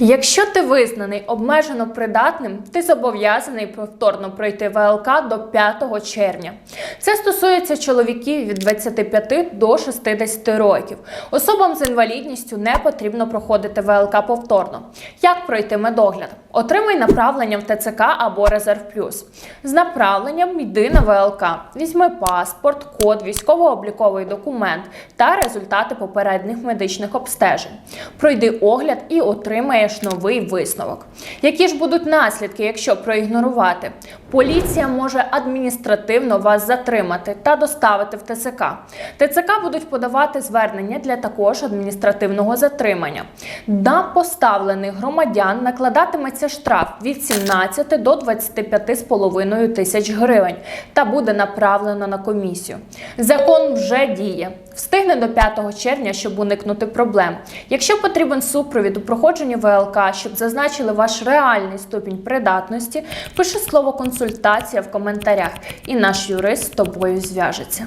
Якщо ти визнаний обмежено придатним, ти зобов'язаний повторно пройти ВЛК до 5 червня. Це стосується чоловіків від 25 до 60 років. Особам з інвалідністю не потрібно проходити ВЛК повторно. Як пройти медогляд? Отримай направлення в ТЦК або Резерв Плюс. З направленням йди на ВЛК. Візьми паспорт, код, військово-обліковий документ та результати попередніх медичних обстежень. Пройди огляд і отримаєш новий висновок. Які ж будуть наслідки, якщо проігнорувати? Поліція може адміністративно вас затримати та доставити в ТЦК. ТЦК будуть подавати звернення для також адміністративного затримання. На поставлених громадян накладатиметься штраф від 17 до 25,5 тисяч гривень та буде направлено на комісію. Закон вже діє. Встигне до 5 червня, щоб уникнути проблем. Якщо потрібен супровід у проходженні ВЛК, щоб зазначили ваш реальний ступінь придатності, пиши слово консультація в коментарях, і наш юрист з тобою зв'яжеться.